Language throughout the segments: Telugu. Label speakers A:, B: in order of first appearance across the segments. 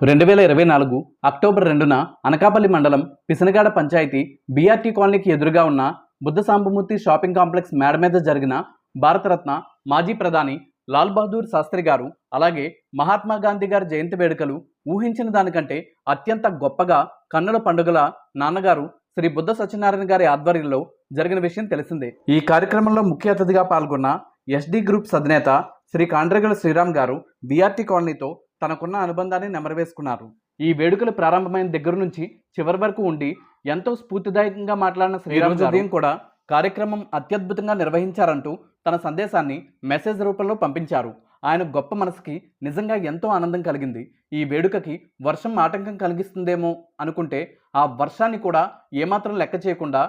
A: రెండు వేల ఇరవై నాలుగు అక్టోబర్ రెండున అనకాపల్లి మండలం పిసనగాడ పంచాయతీ బీఆర్టీ కాలనీకి ఎదురుగా ఉన్న బుద్ధ సాంబమూర్తి షాపింగ్ కాంప్లెక్స్ మేడ మీద జరిగిన భారతరత్న మాజీ ప్రధాని లాల్ బహదూర్ శాస్త్రి గారు అలాగే మహాత్మా గాంధీ గారి జయంతి వేడుకలు ఊహించిన దానికంటే అత్యంత గొప్పగా కన్నుల పండుగల నాన్నగారు శ్రీ బుద్ధ సత్యనారాయణ గారి ఆధ్వర్యంలో జరిగిన విషయం తెలిసిందే. ఈ కార్యక్రమంలో ముఖ్య అతిథిగా పాల్గొన్న ఎస్డి గ్రూప్స్ అధినేత శ్రీ కాండ్రగల శ్రీరామ్ గారు బీఆర్టీ కాలనీతో తనకున్న అనుబంధాన్ని నెమరవేసుకున్నారు. ఈ వేడుకలు ప్రారంభమైన దగ్గర నుంచి చివరి వరకు ఉండి ఎంతో స్ఫూర్తిదాయకంగా మాట్లాడిన శ్రీరామ్ ఉదయం కూడా కార్యక్రమం అత్యద్భుతంగా నిర్వహించారంటూ తన సందేశాన్ని మెసేజ్ రూపంలో పంపించారు. ఆయన గొప్ప మనసుకి నిజంగా ఎంతో ఆనందం కలిగింది. ఈ వేడుకకి వర్షం ఆటంకం కలిగిస్తుందేమో అనుకుంటే ఆ వర్షాన్ని కూడా ఏమాత్రం లెక్క చేయకుండా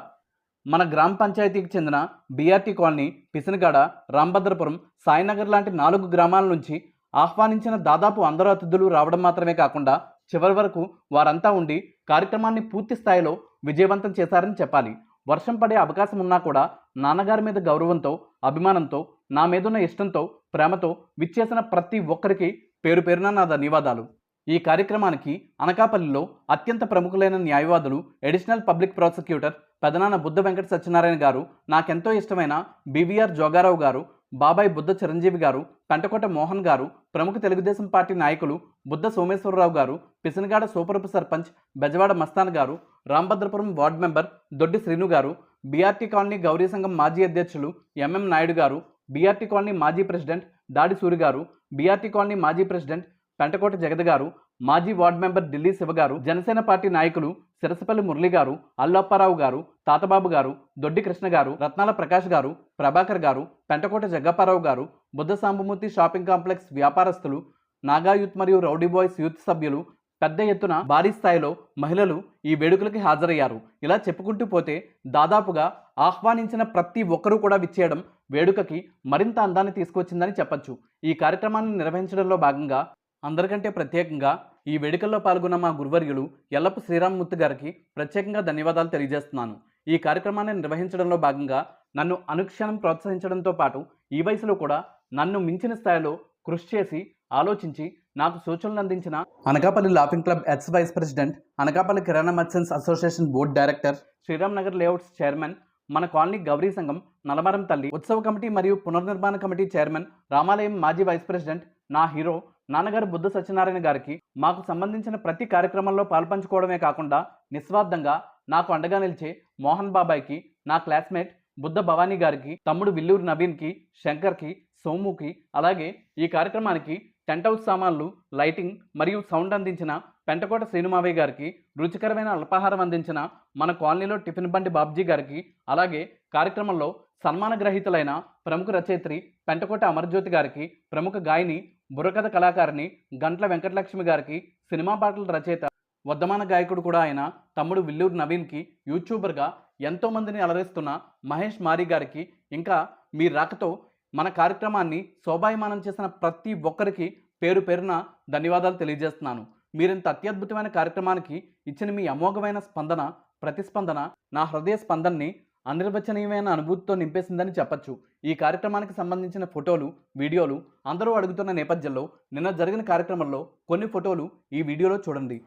A: మన గ్రామ పంచాయతీకి చెందిన బీఆర్టీ కాలనీ పిసినగాడ రాంభద్రపురం సాయినగర్ లాంటి నాలుగు గ్రామాల నుంచి ఆహ్వానించిన దాదాపు అందరూ అతిథులు రావడం మాత్రమే కాకుండా చివరి వరకు వారంతా ఉండి కార్యక్రమాన్ని పూర్తి స్థాయిలో విజయవంతం చేశారని చెప్పాలి. వర్షం పడే అవకాశం ఉన్నా కూడా నాన్నగారి మీద గౌరవంతో అభిమానంతో నా మీదున్న ఇష్టంతో ప్రేమతో విచ్చేసిన ప్రతి ఒక్కరికి పేరు పేరున నా ధన్యవాదాలు. ఈ కార్యక్రమానికి అనకాపల్లిలో అత్యంత ప్రముఖులైన న్యాయవాదులు అడిషనల్ పబ్లిక్ ప్రాసిక్యూటర్ పెదనాన్న బుద్ధ వెంకట సత్యనారాయణ గారు నాకెంతో ఇష్టమైన బీవీఆర్ జోగారావు గారు బాబాయ్ బుద్ధ చిరంజీవి గారు పెంటకోట మోహన్ గారు ప్రముఖ తెలుగుదేశం పార్టీ నాయకులు బుద్ధ సోమేశ్వరరావు గారు పిసినగాడ సూపరపు sarpanch Bezawada Mastan garu Rambhadrapuram ward member Doddi Srinu garu BRT colony Gauri సంఘం మాజీ అధ్యక్షులు ఎంఎం నాయుడు గారు బీఆర్టీ కాలనీ మాజీ president Dadi Suri garu BRT colony మాజీ ప్రెసిడెంట్ పెంటకోట జగద్ గారు మాజీ వార్డు మెంబర్ ఢిల్లీ శివ గారు జనసేన పార్టీ నాయకులు సిరసపల్లి మురళి గారు అల్లప్పారావు గారు తాతబాబు గారు దొడ్డి కృష్ణ గారు రత్నాల ప్రకాష్ గారు ప్రభాకర్ గారు పెంటకోట జగ్గప్పారావు గారు బుద్ధ సాంబమూర్తి షాపింగ్ కాంప్లెక్స్ వ్యాపారస్తులు నాగా యూత్ మరియు రౌడీ బాయ్స్ యూత్ సభ్యులు పెద్ద ఎత్తున భారీ స్థాయిలో మహిళలు ఈ వేడుకలకి హాజరయ్యారు. ఇలా చెప్పుకుంటూ పోతే దాదాపుగా ఆహ్వానించిన ప్రతి ఒక్కరూ కూడా విచ్చేయడం వేడుకకి మరింత అందాన్ని తీసుకొచ్చిందని చెప్పొచ్చు. ఈ కార్యక్రమాన్ని నిర్వహించడంలో భాగంగా అందరికంటే ప్రత్యేకంగా ఈ వేడుకల్లో పాల్గొన్న మా గురువర్యులు ఎల్లప్ప శ్రీరామ్మూర్తి గారికి ప్రత్యేకంగా ధన్యవాదాలు తెలియజేస్తున్నాను. ఈ కార్యక్రమాన్ని నిర్వహించడంలో భాగంగా నన్ను అనుక్షణం ప్రోత్సహించడంతో పాటు ఈ వయసులో కూడా నన్ను మించిన స్థాయిలో కృషి చేసి ఆలోచించి నాకు సూచనలు అందించిన Anakapalli laughing club ex vice president Anakapalli Kirana merchants association board director Sriram Nagar layouts chairman మన కాలనీ గౌరీ సంఘం నలమరం తల్లి ఉత్సవ కమిటీ మరియు పునర్నిర్మాణ కమిటీ చైర్మన్ రామాలయం మాజీ వైస్ ప్రెసిడెంట్ నా హీరో నాన్నగారు బుద్ధ సత్యనారాయణ గారికి మాకు సంబంధించిన ప్రతి కార్యక్రమంలో పాల్పంచుకోవడమే కాకుండా నిస్వార్థంగా నాకు అండగా నిలిచే మోహన్ బాబాయ్కి నా క్లాస్మేట్ బుద్ధ భవానీ గారికి తమ్ముడు విల్లూరు నవీన్కి శంకర్కి సోముకి అలాగే ఈ కార్యక్రమానికి టెంట్ హౌస్ సామాన్లు లైటింగ్ మరియు సౌండ్ అందించిన పెంటకోట శ్రీనుమావయ్య గారికి రుచికరమైన అల్పాహారం అందించిన మన కాలనీలో టిఫిన్ బండి బాబ్జీ గారికి అలాగే కార్యక్రమంలో సన్మాన గ్రహీతులైన ప్రముఖ రచయిత్రి పెంటకోట అమర్జ్యోతి గారికి ప్రముఖ గాయని బుర్రకథ కళాకారిణి గంట్ల వెంకటలక్ష్మి గారికి సినిమా పాటల రచయిత వర్ధమాన గాయకుడు కూడా అయిన తమ్ముడు విల్లూరు నవీన్కి యూట్యూబర్గా ఎంతోమందిని అలరిస్తున్న మహేష్ మారి గారికి ఇంకా మీ రాకతో మన కార్యక్రమాన్ని శోభాయమానం చేసిన ప్రతి ఒక్కరికి పేరు పేరున ధన్యవాదాలు తెలియజేస్తున్నాను. మీరింత అత్యద్భుతమైన కార్యక్రమానికి ఇచ్చిన మీ అమోఘమైన స్పందన ప్రతిస్పందన నా హృదయ స్పందనని అనిర్వచనీయమైన అనుభూతితో నింపేసిందని చెప్పొచ్చు. ఈ కార్యక్రమానికి సంబంధించిన ఫోటోలు వీడియోలు అందరూ అడుగుతున్న నేపథ్యంలో నిన్న జరిగిన కార్యక్రమంలో కొన్ని ఫోటోలు ఈ వీడియోలో చూడండి.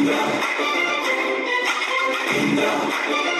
A: Indra, Indra.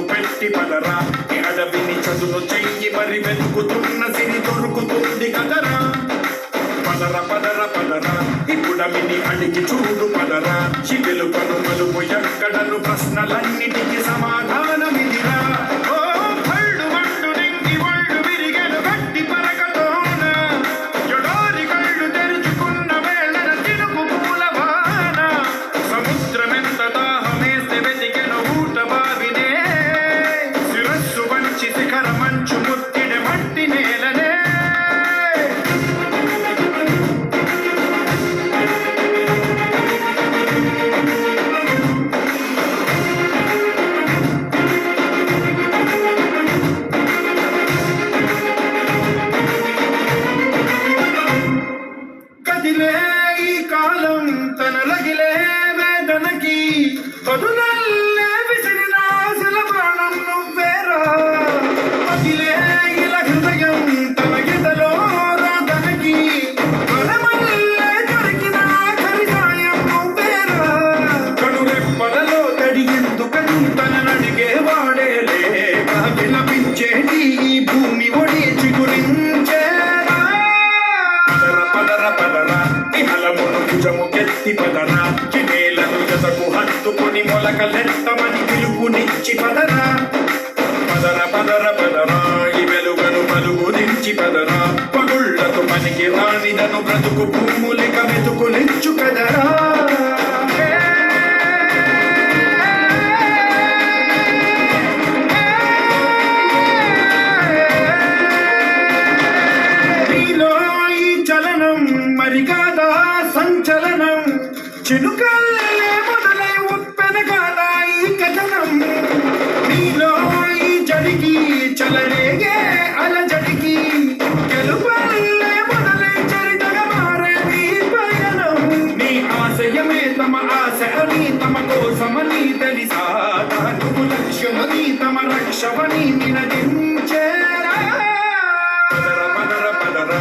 B: అడుగుకి పెట్టి పదరా. నీ అడవిని చదును చెయ్యి మరి వెతుకుతున్న సిరి దొరుకుతుంది కదరా. పదర పదర పదరా. ఇప్పుడమిని అడిగి చూడు పదరా. చివెలు పను మలుపు ఎక్కడను ప్రశ్నలన్నిటికీ సమాధానమిదిరా ఈ కాలం తన రగిలే వేదనకి. పదునల్లే విసిరిన ఆశల ప్రాణం నువ్వేరా? పదిలే ఇల హృదయం తన గీతలో రాధనకి. వరమల్లే దొరికిన ఆఖరి సాయం జతకు మొలకలెత్తమని పిలుపునిచ్చి పదరా పదర పదర పదరా ఈ వెలుగను పలుగు పదరా పదర పగుళ్ళకు పనికి రానిదను బ్రతుకు భూములిక మెతుకులిచ్చు కదరా. ఈ చలనం మరి కాదా సంచలనం? చినుకల్లే తమ ఆశ అని తమ కోసమని తెలిసా నువ్వు లక్ష్యమని తమ రక్షమని నినదించేరా. పదర పదర పదర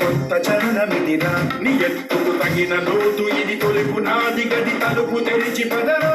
B: కొత్త చరణమిదిరా నీ ఎత్తుకు తగిన లోతు ఇది తొలుపు నాది గది తలుపు తెరిచి పదరా.